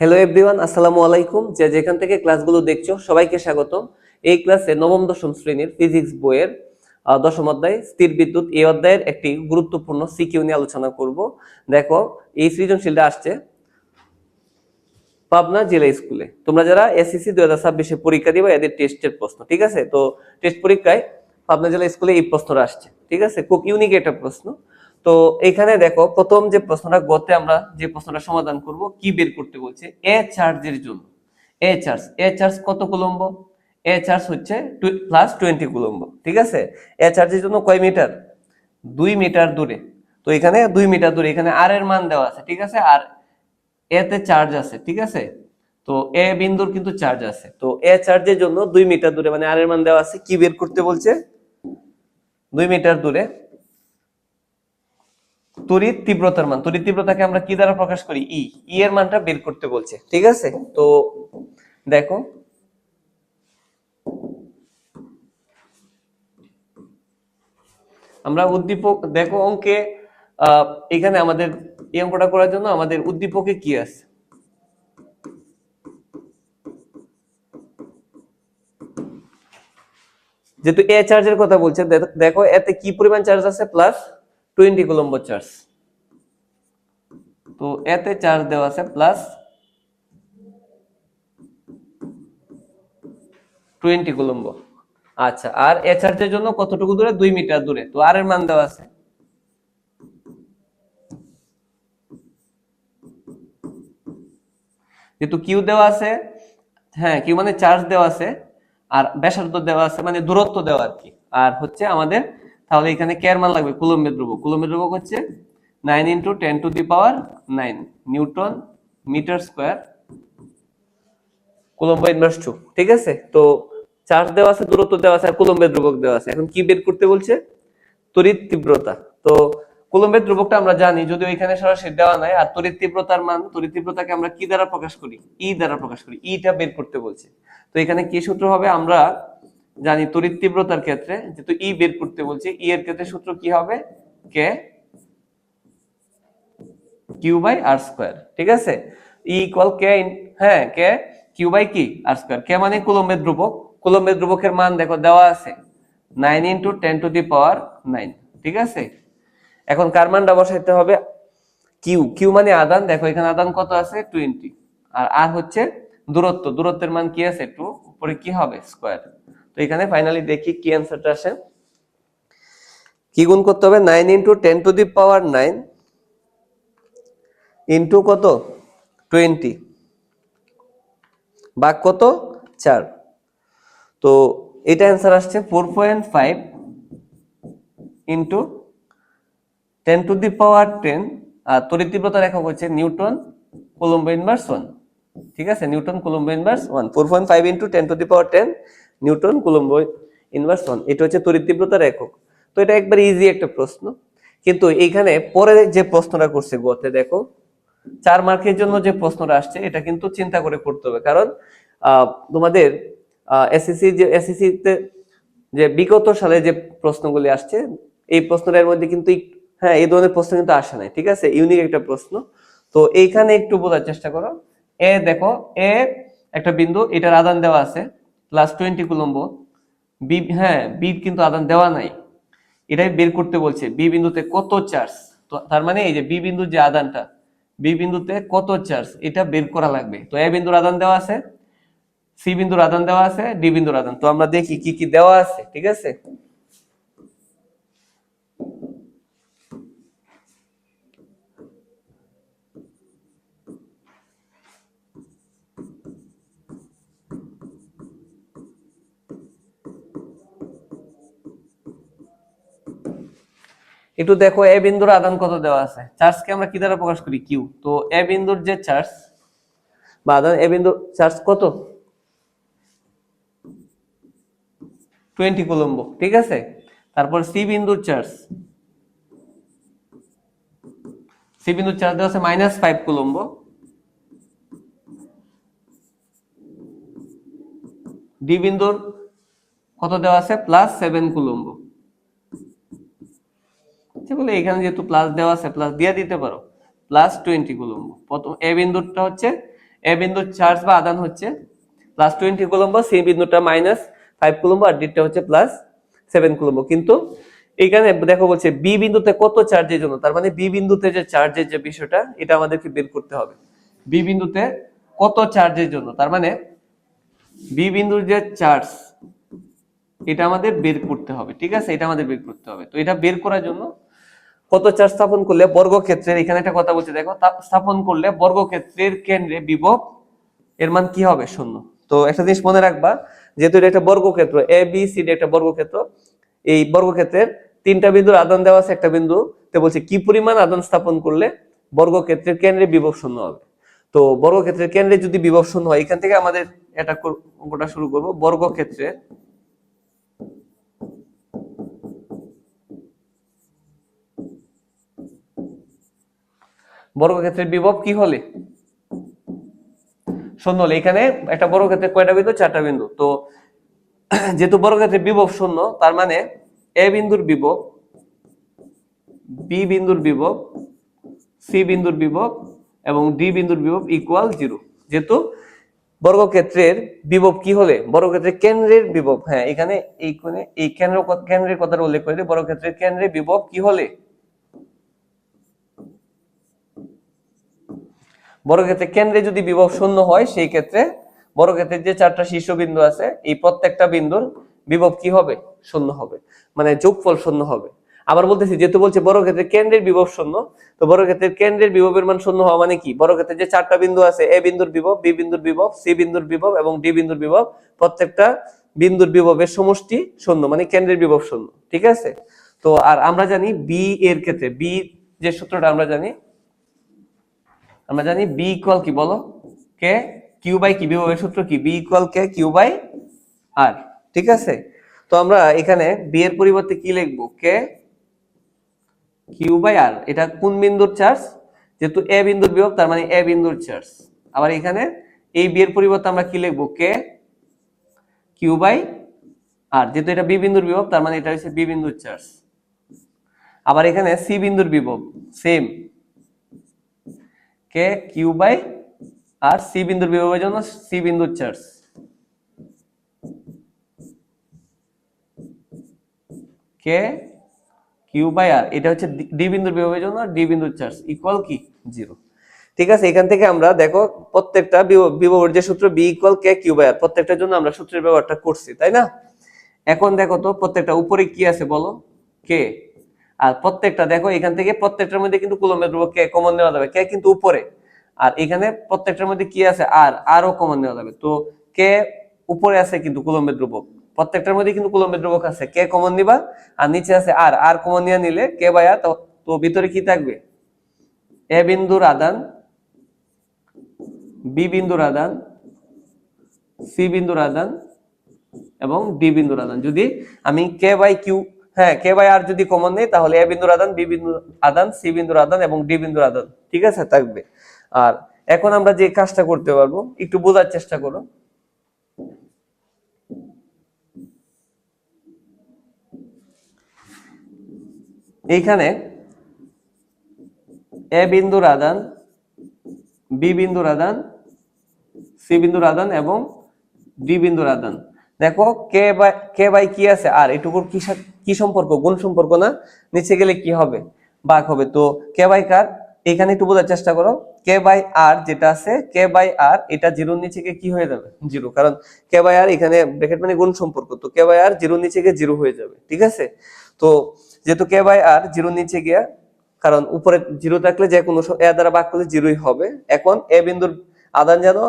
Hello everyone আসসালামু আলাইকুম। যে যেখান থেকে ক্লাসগুলো দেখছ, সবাইকে স্বাগতম। এই ক্লাসে নবম, দশম শ্রেণির ফিজিক্স বইয়ের দশম অধ্যায়, স্থির বিদ্যুৎ এই অধ্যায়ের একটি গুরুত্বপূর্ণ সিকিউ নিয়ে আলোচনা করব। দেখো, এই সৃজনশীলটা আসছে পাবনা জেলা স্কুলে। তোমরা যারা এসএসসি দুই হাজার ছাব্বিশে পরীক্ষা দিবা, এদের টেস্টের প্রশ্ন, ঠিক আছে? তো টেস্ট পরীক্ষায় পাবনা জেলা স্কুলে এই প্রশ্নটা আসছে, ঠিক আছে? খুব ইউনিক একটা প্রশ্ন। তো এখানে দেখো, প্রথম যে প্রশ্নটা গতে আমরা যে প্রশ্নটা সমাধান করব, কি বের করতে বলছে? এ চার্জের জন্য। এ চার্জ এ চার্জ কত কুলম্ব? এ চার্জ হচ্ছে প্লাস টোয়েন্টি কুলম্ব, ঠিক আছে? এ চার্জের জন্য কয় মিটার দুই মিটার দূরে। তো এখানে দুই মিটার দূরে, এখানে আর এর মান দেওয়া আছে, ঠিক আছে? আর এতে চার্জ আছে, ঠিক আছে? তো এ বিন্দুর কিন্তু চার্জ আছে। তো এ চার্জের জন্য দুই মিটার দূরে মানে আর এর মান দেওয়া আছে, কি বের করতে বলছে? দুই মিটার দূরে। তড়িৎ তীব্রতার মান, তড়িৎ তীব্রতাকে আমরা কি দ্বারা প্রকাশ করি? ই ই এর মানটা বের করতে বলছে, ঠিক আছে? তো দেখো, আমরা উদ্দীপক, দেখো অঙ্কে এখানে আমাদের এই অঙ্কটা করার জন্য আমাদের উদ্দীপকে কি আছে? যেহেতু এ চার্জের কথা বলছে দেখো এতে কি পরিমাণ চার্জ আছে? প্লাস টোয়েন্টি কুলম্ব চার্জ তো এতে চার্জ দেওয়া আছে প্লাস টোয়েন্টি কুলম্ব আচ্ছা আর এ চার্জের জন্য কতটুকু দূরে? দুই মিটার দূরে। তো আর এর মান দেওয়া আছে। যেহেতু কিউ দেওয়া আছে হ্যাঁ কিউ মানে চার্জ দেওয়া আছে। আর ব্যাসার্ধ দেওয়া আছে মানে দূরত্ব দেওয়া আর কি। আর হচ্ছে আমাদের তাহলে এখানে কে এর মান লাগবে? কুলম্বের ধ্রুবক কুলম্বের ধ্রুবক হচ্ছে nine into ten to the power nine newton metre square. Coulomb inverse two ঠিক আছে? তো চার্জ দেওয়া আছে, দূরত্ব দেওয়া আছে, আর কুলম্বের ধ্রুবক দেওয়া আছে। এখন কি বের করতে বলছে? তড়িৎ তীব্রতা। তো কুলম্বের ধ্রুবকটা আমরা জানি যদি এখানে সরাসরি দেওয়া নাই, আর তড়িৎ তীব্রতার মান, তড়িৎ তীব্রতাকে আমরা কি দ্বারা প্রকাশ করি? ই দ্বারা প্রকাশ করি। ইটা বের করতে বলছে। তো এখানে কি সূত্র হবে? আমরা জানি তড়িৎ তীব্রতার ক্ষেত্রে, যেহেতু ই বের করতে বলছে ই এর ক্ষেত্রে সূত্র কি হবে? K Q by R square ঠিক আছে? ই ইকুয়াল কে হ্যাঁ কে কিউ বাই কি? আর স্কোয়ার কে মানে কুলম্বের ধ্রুবক। কুলম্বের ধ্রুবকের মান দেখো, দেওয়া আছে। Nine into ten to the power nine ঠিক আছে? এখন কার মানটা বসাইতে হবে? কিউ কিউ মানে আদান, দেখো এখানে আদান কত আছে? টোয়েন্টি আর আর হচ্ছে দূরত্ব। দূরত্বের মান কি আছে? টু উপরে কি হবে? স্কোয়ার তো এখানে ফাইনালি দেখি কি অ্যান্সারটা আসে। কি গুণ করতে হবে? Nine into ten to the power nine into কত? টোয়েন্টি বাঘ কত? চার। তো এটা অ্যান্সার আসছে four point five into ten to the power ten আর তড়িৎ তীব্রতার একক হচ্ছে নিউটন কোলম্ব ইনভার্স ওয়ান ঠিক আছে? Newton coulomb inverse one four point five into ten to the power ten newton, coulomb, inverse one, এটা হচ্ছে তড়িৎ তীব্রতার একক। তো এটা একবার ইজি একটা প্রশ্ন। কিন্তু এইখানে পরে যে প্রশ্নটা করছে গতে দেখো, চার মার্কের জন্য যে প্রশ্নটা আসছে, এটা কিন্তু চিন্তা করে করতে হবে। কারণ তোমাদের এসএসসি যে এসএসসি তে যে বিগত সালে যে প্রশ্নগুলি আসছে, এই প্রশ্নটার মধ্যে কিন্তু হ্যাঁ এই ধরনের প্রশ্ন কিন্তু আসে নাই, ঠিক আছে? ইউনিক একটা প্রশ্ন। তো এইখানে একটু বোঝার চেষ্টা করো। এ দেখো, এ একটা বিন্দু, এটার আদান দেওয়া আছে। Plus twenty coulomb. বি হ্যাঁ বি কিন্তু আদান দেওয়া নাই। এটাই বের করতে বলছে বি বিন্দুতে কত চার্জ তো তার মানে এই যে বি বিন্দুর যে আদানটা বি বিন্দুতে কত চার্জ এটা বের করা লাগবে। তো এ বিন্দুর আদান দেওয়া আছে সি বিন্দুর আদান দেওয়া আছে ডি বিন্দুর আদান। তো আমরা দেখি কি কি দেওয়া আছে, ঠিক আছে? একটু দেখো, এ বিন্দুর আদান কত দেওয়া আছে? চার্জকে আমরা কি দ্বারা প্রকাশ করি? কিউ তো এ বিন্দুর যে চার্জ বা আদান এ বিন্দুর চার্জ কত? টোয়েন্টি কুলম্ব, ঠিক আছে? তারপর সি বিন্দুর চার্জ। সি বিন্দুর চার্জ দেওয়া আছে মাইনাস ফাইভ কুলম্ব। ডি বিন্দুর কত দেওয়া আছে? Plus seven coulomb. বলে এখানে যেহেতু প্লাস দেওয়া আছে প্লাস দিয়ে দিতে পারো। Plus twenty coulomb. প্রথম এ বিন্দুটা হচ্ছে এ বিন্দুর চার্জ বা আদান হচ্ছে প্লাস টোয়েন্টি কুলম্ব সি বিন্দুটা মাইনাস ফাইভ কুলম্ব, আর ডিটা হচ্ছে প্লাস সেভেন কুলম্ব। কিন্তু এইখানে দেখো বলছে বি বিন্দুতে কত চার্জের জন্য? তার মানে বি বিন্দুতে যে চার্জের যে বিষয়টা, এটা আমাদেরকে বের করতে হবে। বি বিন্দুতে কত চার্জের জন্য? তার মানে বি বিন্দুর যে চার্জ এটা আমাদের বের করতে হবে। ঠিক আছে? এটা আমাদের বের করতে হবে। তো এটা বের করার জন্য কত চার্জ স্থাপন করলে বর্গক্ষেত্রের, এখানে একটা কথা বলছে, দেখো স্থাপন করলে বর্গক্ষেত্রের কেন্দ্রে বিভব, এর মান কি হবে? শূন্য। তো একটা জিনিস মনে রাখবা, যেহেতু এটা একটা বর্গক্ষেত্র এ বি সি ডি একটা বর্গক্ষেত্র, এই বর্গক্ষেত্রের তিনটা বিন্দুর আদান দেওয়া আছে একটা বিন্দু, তো বলছে কি পরিমাণ আদান স্থাপন করলে বর্গক্ষেত্রের কেন্দ্রে বিভব শূন্য হবে? তো বর্গক্ষেত্রের কেন্দ্রে যদি বিভব শূন্য হয়, এখান থেকে আমাদের এটা অঙ্কটা শুরু করব? বর্গক্ষেত্রের বর্গক্ষেত্রের বিভব কি হলে? শূন্য হলে। এখানে একটা বর্গক্ষেত্রে কয়টা বিন্দু? চারটা বিন্দু। তো যেহেতু বর্গক্ষেত্রে বিভব শূন্য, তার মানে এ বিন্দুর বিভব, বি বিন্দুর বিভব, সি বিন্দুর বিভব এবং ডি বিন্দুর বিভব ইকুয়াল জিরো যেহেতু বর্গক্ষেত্রের বিভব কি হলে? বর্গক্ষেত্রের কেন্দ্রের বিভব। হ্যাঁ এখানে এই এই কেন্দ্র কেন্দ্রের কথাটা উল্লেখ করে বর্গক্ষেত্রের কেন্দ্রের বিভব কি হলে? বর্গক্ষেত্রে কেন্দ্রে যদি বিভব শূন্য হয়, সেই ক্ষেত্রে বর্গক্ষেত্রের যে চারটা শীর্ষবিন্দু আছে, এই প্রত্যেকটা বিন্দুর বিভব কি হবে? শূন্য হবে। মানে যোগফল শূন্য হবে। আবার বলতেছি, যেহেতু বলছে বর্গক্ষেত্রের কেন্দ্রের বিভব শূন্য, তো বর্গক্ষেত্রের কেন্দ্রের বিভবের মান শূন্য হওয়া মানে কি? বর্গক্ষেত্রের যে চারটা বিন্দু আছে, এ বিন্দুর বিভব, বি বিন্দুর বিভব, সি বিন্দুর বিভব এবং ডি বিন্দুর বিভব, প্রত্যেকটা বিন্দুর বিভবের সমষ্টি শূন্য মানে কেন্দ্রের বিভব শূন্য। ঠিক আছে? তো আর আমরা জানি বি এর ক্ষেত্রে, বি যে সূত্রটা আমরা জানি আমরা জানি বি ইকুয়াল কি বলো? কে কিউ বাই কি বিভবের সূত্র কি? V equal K Q by R ঠিক আছে? তো আমরা এখানে বি এর পরিবর্তে কি লিখব? কে কিউ বাই আর এটা কোন বিন্দুর চার্জ যেহেতু এ বিন্দুর বিভব, তার মানে এ বিন্দুর চার্জ আবার এখানে এই বি এর পরিবর্তে আমরা কি লিখব? কে কিউ বাই আর যেহেতু এটা বি বিন্দুর বিভব, তার মানে এটা হচ্ছে বি বিন্দুর চার্জ আবার এখানে সি বিন্দুর বিভব same K Q by R C বিন্দুর বিভবের জন্য সি বিন্দুর charge K Q by R এটা হচ্ছে ডি বিন্দুর বিভবের জন্য ডি বিন্দুর চার্জ ইকুয়াল কি? জিরো ঠিক আছে, এখান থেকে আমরা দেখো প্রত্যেকটা বিভব- বিভবের যে সূত্র V equal K Q by R প্রত্যেকটার জন্য আমরা সূত্রের ব্যবহারটা করছি, তাই না? এখন দেখো তো প্রত্যেকটা উপরে কি আছে বলো? কে আর প্রত্যেকটা, দেখো, এখান থেকে প্রত্যেকটার মধ্যে কিন্তু কুলম্বের ধ্রুবক কে কমন নেওয়া যাবে, কে কিন্তু উপরে। আর এখানে প্রত্যেকটার মধ্যে কি আছে? আর, আরও কমন নেওয়া যাবে। তো কে উপরে আছে কিন্তু কুলম্বের ধ্রুবক। প্রত্যেকটার মধ্যে কিন্তু কুলম্বের ধ্রুবক আছে। কে কমন নিবা? আর নিচে আছে আর। আর কমন নিয়ে নিলে কে বায়া তো তো ভিতরে কি থাকবে? এ বিন্দুর আদান বি বিন্দুর আদান সি বিন্দুর আদান এবং ডি বিন্দুর আদান যদি আমি কে বাই কিউ হ্যাঁ কে বাই আর যদি কমন নেই, তাহলে এ বিন্দুর আদান, বি বিন্দুর আদান, সি বিন্দুর আদান এবং ডি বিন্দুর আদান, ঠিক আছে? থাকবে। আর এখন আমরা যে কাজটা করতে পারব, একটু বোঝার চেষ্টা করো। এইখানে এ বিন্দুর আদান, বি বিন্দুর আদান, সি বিন্দুর আদান এবং ডি বিন্দুর আদান। দেখো, কে বাই কে বাই কি আছে? আর এটুকুর কি সা- কি সম্পর্ক, গুণ সম্পর্ক না? নিচে গেলে কি হবে? বাঘ হবে। তো কে বাই কার? এখানে একটু বোঝার চেষ্টা করো। কে বাই আর যেটা আছে, কে বাই আর, এটা জিরোর নিচে গিয়ে কি হয়ে যাবে? জিরো। কারণ কে বাই আর এখানে ব্র্যাকেট মানে গুণ সম্পর্ক। তো কে বাই আর জিরোর নিচে গিয়ে জিরো হয়ে যাবে। ঠিক আছে? তো যেহেতু কে বাই আর জিরোর নিচে গিয়া, কারণ উপরে জিরো থাকলে যে কোনো এ দ্বারা ভাগ করলে জিরোই হবে। এখন এ বিন্দুর আদান জানো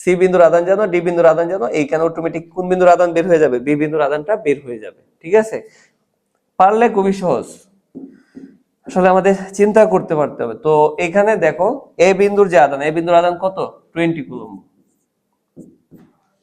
সি বিন্দুর আদান জানো ডি বিন্দুর আদান জানো এইখানে অটোমেটিক কোন বিন্দুর আদান বের হয়ে যাবে? বি বিন্দুর আদানটা বের হয়ে যাবে। ঠিক আছে? পারলে খুবই সহজ। আসলে আমাদের চিন্তা করতে পারতে হবে। তো এখানে দেখো, এ বিন্দুর যে আদান এ বিন্দুর আদান কত? Twenty coulomb.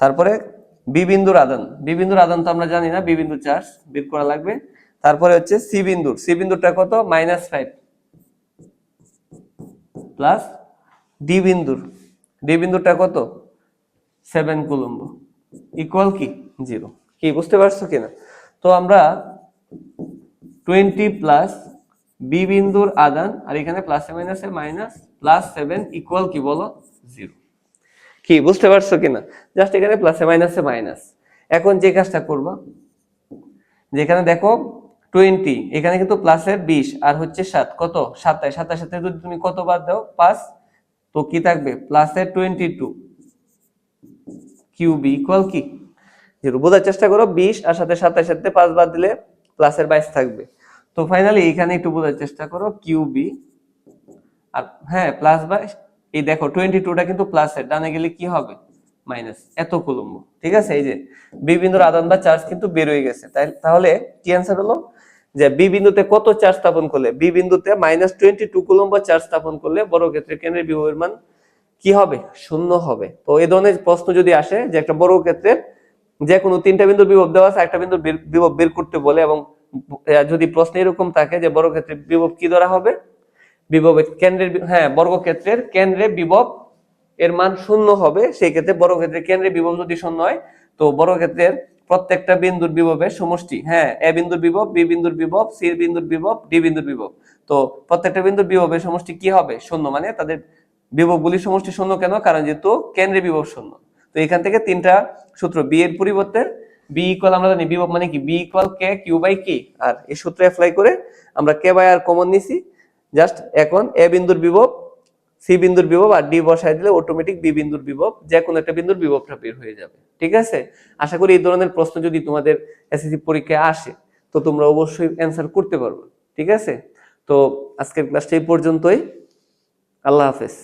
তারপরে বি বিন্দুর আদান বি বিন্দুর আদান তো আমরা জানি না, বি বিন্দুর চার্জ বের করা লাগবে। তারপরে হচ্ছে সি বিন্দুর। সি বিন্দুরটা কত? Minus five. প্লাস ডি বিন্দুর। ডি বিন্দুরটা কত? Seven coulomb. ইকুয়াল কি? জিরো। কি, বুঝতে পারছ কিনা? তো আমরা টোয়েন্টি প্লাস বি বিন্দুর আদান, আর এখানে প্লাসে মাইনাসে মাইনাস প্লাস সেভেন ইকুয়াল কি বলো? জিরো কি, বুঝতে পারছ কিনা? জাস্ট এখানে প্লাসে মাইনাসে মাইনাস এখন যে কাজটা করবা, যেখানে দেখো টোয়েন্টি এখানে কিন্তু প্লাসের বিশ, আর হচ্ছে সাত, কত? সাতাশ সাতাশ সাথে যদি তুমি কত বাদ দাও? পাঁচ, তো কি থাকবে? প্লাসের twenty two Q B equal কি? জিরো বোঝার চেষ্টা করো, বিশ আর সাথে সাতাশ, সাথে পাঁচ বাদ দিলে প্লাসের বাইশ থাকবে। তো ফাইনালি এখানে একটু বোঝার চেষ্টা করো কিউবি আর হ্যাঁ প্লাস বাইশ। এই দেখো টোয়েন্টি টুটা কিন্তু প্লাসের ডানে গেলে কি হবে? মাইনাস এত কুলম্ব, ঠিক আছে? এই যে বি বিন্দুর আদান বা চার্জ কিন্তু বের হয়ে গেছে। তাই, তাহলে কি অ্যান্সার হলো? যে বি বিন্দুতে কত চার্জ স্থাপন করলে, বি বিন্দুতে minus twenty two coulomb charge স্থাপন করলে বড় ক্ষেত্রে কেন্দ্রের বিভবের মান কি হবে? শূন্য হবে। তো এই ধরনের প্রশ্ন যদি আসে, যে একটা বড় ক্ষেত্রের যে কোনো তিনটা বিন্দুর বিভব দেওয়া আছে, একটা বিন্দুর বিভব বের করতে বলে এবং যদি প্রশ্ন এরকম থাকে যে বড় ক্ষেত্রে বিভব কি ধরা হবে? বিভবের কেন্দ্রের হ্যাঁ বর্গক্ষেত্রের কেন্দ্রে বিভব এর মান শূন্য হবে, সেই ক্ষেত্রে বর্গক্ষেত্রের কেন্দ্রে বিভব যদি শূন্য হয়, তো বর্গক্ষেত্রের প্রত্যেকটা বিন্দুর বিভবের সমষ্টি হ্যাঁ এ বিন্দুর বিভব, বি বিন্দুর বিভব, সি বিন্দুর বিভব, ডি বিন্দুর বিভব। তো প্রত্যেকটা বিন্দুর বিভবের সমষ্টি কি হবে? শূন্য মানে তাদের বিভবগুলির সমষ্টি শূন্য কেন? কারণ যেহেতু কেন্দ্রে বিভব শূন্য। তো এখান থেকে তিনটা সূত্র বি এর পরিবর্তে বি ইকুয়াল আমরা জানি বিভব মানে কি? V equal K Q by কি আর এই সূত্র অ্যাপ্লাই করে আমরা কে বাই আর কমন নিছি। জাস্ট এখন এ বিন্দুর বিভব সি বিন্দুর বিভব আর ডি বসায় দিলে অটোমেটিক বি বিন্দুর বিভব যে কোনো একটা বিন্দুর বিভবটা বের হয়ে যাবে। ঠিক আছে? আশা করি এই ধরনের প্রশ্ন যদি তোমাদের এসএসসি পরীক্ষায় আসে, তো তোমরা অবশ্যই অ্যান্সার করতে পারবে। ঠিক আছে? তো আজকের ক্লাসটা এই পর্যন্তই। আল্লাহ হাফেজ।